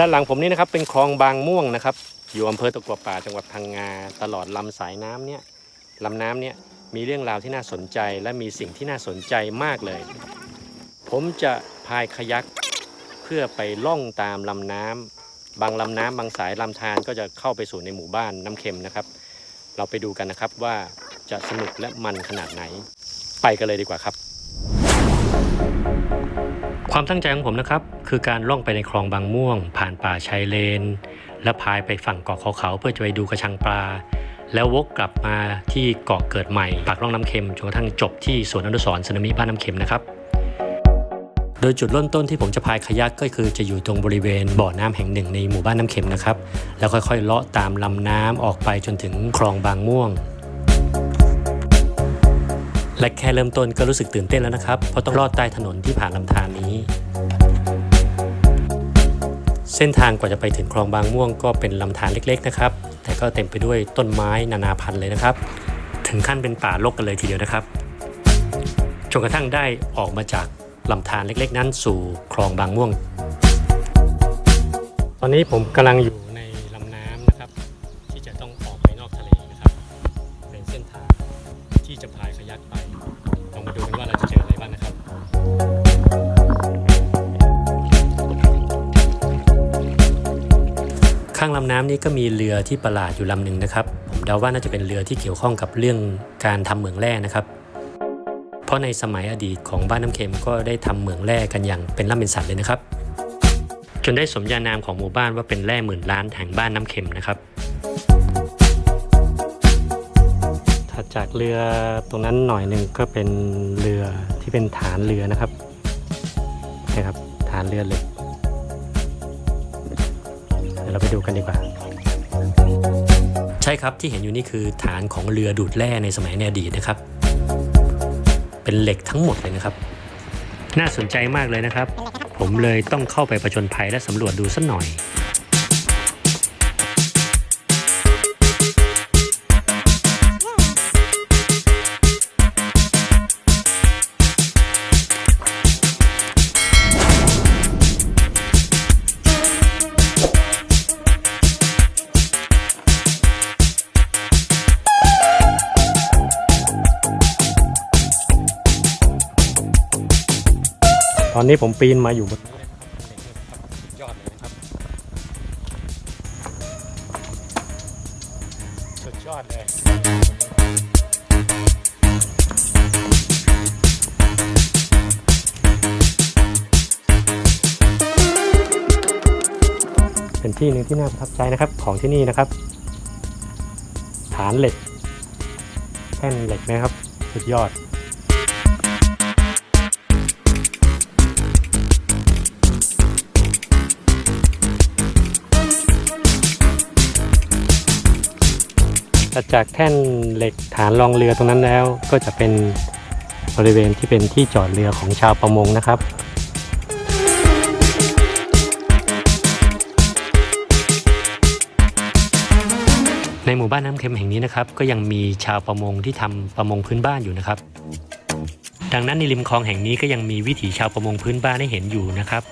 ด้านหลังผมนี่นะครับเป็นคลองบางม่วงนะครับ อยู่อำเภอตะกัวป่าจังหวัดพังงาตลอดลำสายน้ำเนี่ยลำน้ำเนี่ยมีเรื่องราวที่น่าสนใจและมีสิ่งที่น่าสนใจมากเลย ผมจะพายคายักเพื่อไปล่องตามลำน้ำบางลำน้ำบางสายลำธารก็จะเข้าไปสู่ในหมู่บ้านน้ำเค็มนะครับ เราไปดูกันนะครับว่าจะสนุกและมันขนาดไหน ไปกันเลยดีกว่าครับ ความตั้งใจของผมนะครับ คือการล่องไปในคลองบางม่วง ผ่านป่าชายเลน และพายไปฝั่งเกาะเขาเขาเพื่อจะไปดูกระชังปลา แล้ววกกลับมาที่เกาะเกิดใหม่ปากร่องน้ำเค็มจนกระทั่งจบที่สวนอนุสรณ์สึนามิบ้านน้ำเค็มนะครับ โดยจุดเริ่มต้นที่ผมจะพายคายักก็คือจะอยู่ตรงบริเวณบ่อน้ำแห่งหนึ่งในหมู่บ้านน้ำเค็มนะครับแล้วค่อยๆเลาะตามลำน้ำออกไปจนถึงคลองบางม่วง และแค่เริ่มต้นก็รู้สึกตื่นเต้นแล้วนะครับ เพราะต้องลอดใต้ถนนที่ผ่านลำธารนี้ เส้นทางกว่าจะไปถึงคลองบางม่วงก็เป็นลำธารเล็ก ๆ นะครับ แต่ก็เต็มไปด้วยต้นไม้นานาพันธุ์เลยนะครับ ถึงขั้นเป็นป่ารกกันเลยทีเดียวนะครับจนกระทั่งได้ออกมาจากลำธารเล็ก ๆ นั้นสู่คลองบางม่วง ตอนนี้ผมกำลังอยู่ ข้างลำน้ำนี้ก็มีเรือที่ประหลาดอยู่ลำหนึ่งนะครับ ผมเดาว่าน่าจะเป็นเรือที่เกี่ยวข้องกับเรื่องการทำเหมืองแร่นะครับ เพราะในสมัยอดีตของบ้านน้ำเค็มก็ได้ทำเหมืองแร่กันอย่างเป็นล่ำเป็นสันเลยนะครับ จนได้สมญานามของหมู่บ้านว่าเป็นแร่หมื่นล้านแห่งบ้านน้ำเค็มนะครับถัดจากเรือตรงนั้นหน่อยหนึ่งก็เป็นเรือที่เป็นฐานเรือนะครับนะครับฐานเรือเหล็ก เราไปดูกันดีกว่า ใช่ครับที่เห็นอยู่นี่คือฐานของเรือดูดแร่ในสมัยในอดีตนะครับ เป็นเหล็กทั้งหมดเลยนะครับ น่าสนใจมากเลยนะครับ ผมเลยต้องเข้าไปประจนภัยและสำรวจดูสักหน่อย นนี้ผมปีนมาอยู่บนนี้นะครับยอดเลยนะครับสุดยอดเลยเป็นที่หนึ่งที่น่าประทับใจนะครับของที่นี่นะครับ ฐานเหล็กแท่นเหล็กนะครับ สุดยอด ถัดจากแท่นเหล็กฐานรองเรือตรงนั้นแล้ว ก็จะเป็นบริเวณที่เป็นที่จอดเรือของชาวประมงนะครับในหมู่บ้านน้ำเค็มแห่งนี้นะครับก็ยังมีชาวประมงที่ทำประมงพื้นบ้านอยู่นะครับ ดังนั้นในริมคลองแห่งนี้ก็ยังมีวิถีชาวประมงพื้นบ้านให้เห็นอยู่นะครับ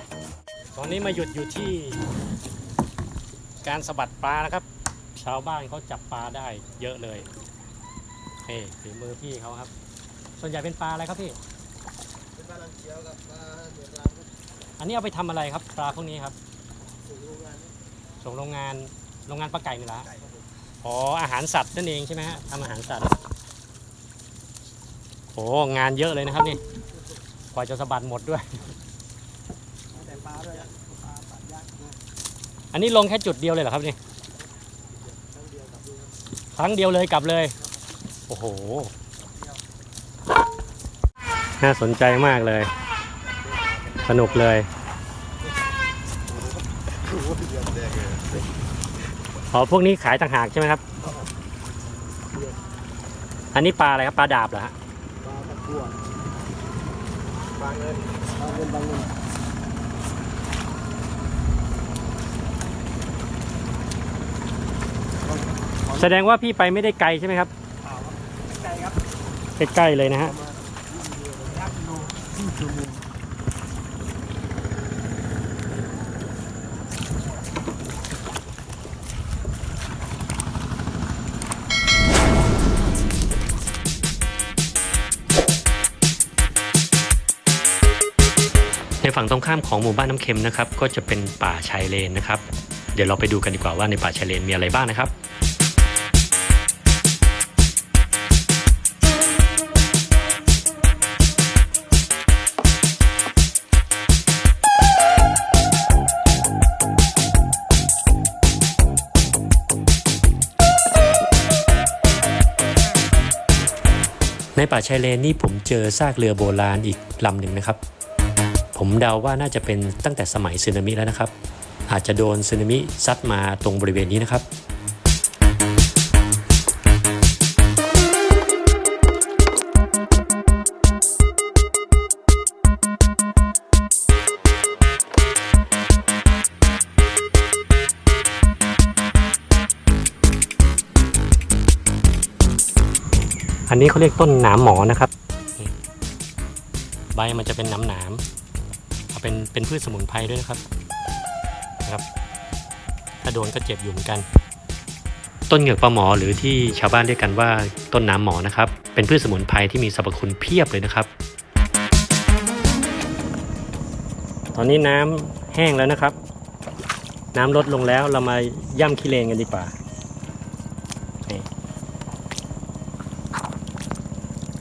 ตอนนี้มาหยุดอยู่ที่การสะบัดปลานะครับ ชาวบ้านเขาจับปลาได้เยอะเลยนี่ฝีมือพี่เขาครับ ส่วนใหญ่เป็นปลาอะไรครับพี่ เป็นปลาลังเขียวกับปลาเหนือปลาครับอันนี้เอาไปทำอะไรครับ ปลาพวกนี้ครับ สู่โรงงานนี้ส่งโรงงานโรงงานปลาไก่นี่แหละไก่ครับผมอ๋ออาหารสัตว์นั่นเองใช่ไหมฮะทำอาหารสัตว์โอ้งานเยอะเลยนะครับนี่กว่าจะสะบัดหมดด้วย แต่ปลาด้วยอะปลาปัดยากนะอันนี้ลงแค่จุดเดียวเลยเหรอครับนี่ ครั้งเดียวกับดู ครั้งเดียวเลยกลับเลย โอ้โห น่าสนใจมากเลย สนุกเลยโอ้โหเดือดแดงเลย อ๋อ พวกนี้ขายต่างหากใช่ไหมครับ อันนี้ปลาอะไรครับ ปลาดาบเหรอฮะ ปลาตะกั่วปลาเงินปลาเงินปลาเงิน แสดงว่าพี่ไปไม่ได้ไกลใช่ไหมครับไกลครับใกล้ๆเลยนะฮะในฝั่งตรงข้ามของหมู่บ้านน้ำเค็มนะครับ ก็จะเป็นป่าชายเลนนะครับ เดี๋ยวเราไปดูกันดีกว่าว่าในป่าชายเลนมีอะไรบ้างนะครับ ป่าชายเลนนี่ผมเจอซากเรือโบราณอีกลำหนึ่งนะครับ ผมเดาว่าน่าจะเป็นตั้งแต่สมัยสึนามิแล้วนะครับ อาจจะโดนสึนามิซัดมาตรงบริเวณนี้นะครับ นนี้เขาเรียกต้นหนามหมอนะครับ ใบมันจะเป็นหนามหนามเอาเป็นเป็นพืชสมุนไพรด้วยนะครับนะครับ ถ้าโดนก็เจ็บอยู่เหมือนกัน ต้นเหงือกปลาหมอหรือที่ชาวบ้านเรียกกันว่าต้นน้ำหมอนะครับ เป็นพืชสมุนไพรที่มีสรรพคุณเพียบเลยนะครับ ตอนนี้น้ำแห้งแล้วนะครับ น้ำลดลงแล้วเรามาย่ำขี้เลนกันดีกว่า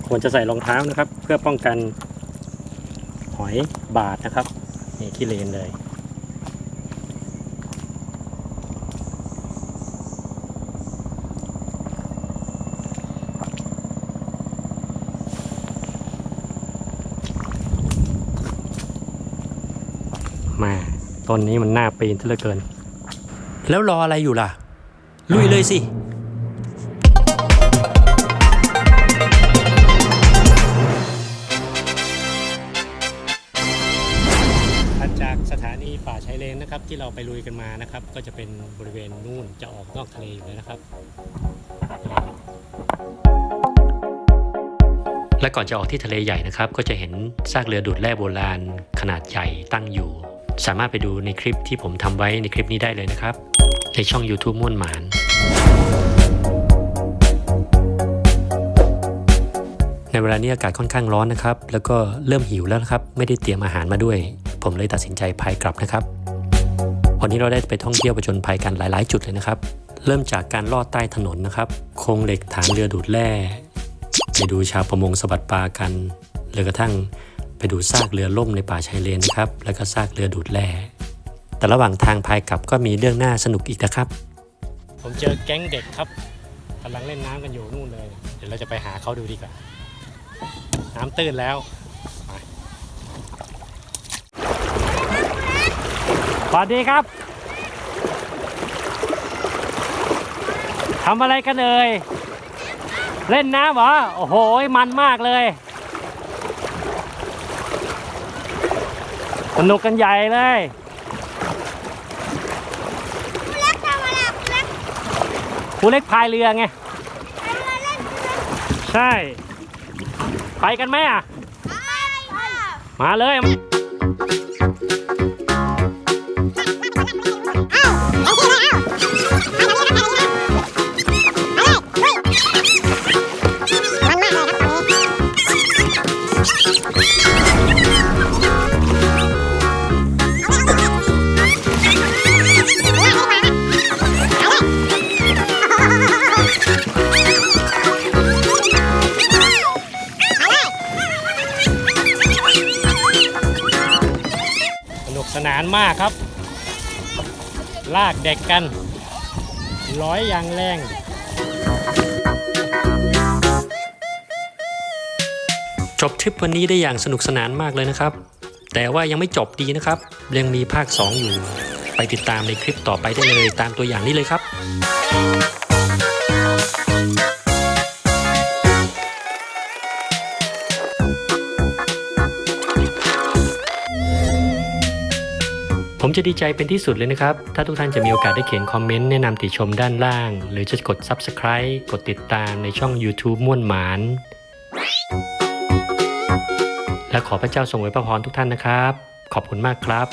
ควรจะใส่รองเท้านะครับ เพื่อป้องกันหอยบาดนะครับนี่ขี้เลนเลย มาต้นนี้มันน่าปีนซะเหลือเกิน แล้วรออะไรอยู่ล่ะ ลุยเลยสิ ที่เราไปลุยกันมานะครับ ก็จะเป็นบริเวณนู่นจะออกนอกทะเลอยู่แล้วนะครับ และก่อนจะออกที่ทะเลใหญ่นะครับ ก็จะเห็นซากเรือดูดแร่โบราณขนาดใหญ่ตั้งอยู่ สามารถไปดูในคลิปที่ผมทำไว้ในคลิปนี้ได้เลยนะครับ ในช่อง YouTube ม่วนหมานในเวลานี้อากาศค่อนข้างร้อนนะครับ แล้วก็เริ่มหิวแล้วนะครับ ไม่ได้เตรียมอาหารมาด้วย ผมเลยตัดสินใจพายกลับนะครับ วันนี้เราได้ไปท่องเที่ยวประจนภัยกันหลาย ๆ จุดเลยนะครับ เริ่มจากการลอดใต้ถนนนะครับ โครงเหล็กฐานเรือดูดแร่ไปดูชาวประมงสะบัดปลากันหรือกระทั่งไปดูซากเรือล่มในป่าชายเลนนะครับ แล้วก็ซากเรือดูดแร่แต่ระหว่างทางพายกลับก็มีเรื่องน่าสนุกอีกนะครับ ผมเจอแก๊งเด็กครับกำลังเล่นน้ำกันอยู่นู่นเลย เดี๋ยวเราจะไปหาเขาดูดีกว่า น้ำตื้นแล้วไปส วัสดีครับทำอะไรกันเอ่ยเล่นน้ำเหรอ โอ้โห มันมากเลย สนุกกันใหญ่เลยเล็กทำอะไรเล็กครูเล็กพายเรือไงไปเรือเล่นใช่ ไปกันไหมอะไปค่ะมาเลย สนานมากครับ ลากเด็กกัน ร้อยอย่างแรง จบทริปวันนี้ได้อย่างสนุกสนานมากเลยนะครับ แต่ว่ายังไม่จบดีนะครับยังมีภาค 2 อยู่ ไปติดตามในคลิปต่อไปได้เลยตามตัวอย่างนี้เลยครับ ผมจะดีใจเป็นที่สุดเลยนะครับ ถ้าทุกท่านจะมีโอกาสได้เขียนคอมเมนต์แนะนำติชมด้านล่าง หรือจะกด Subscribe กดติดตามในช่อง YouTube ม่วนหมาน และขอพระเจ้าทรงไว้พระพรทุกท่านนะครับ ขอบคุณมากครับ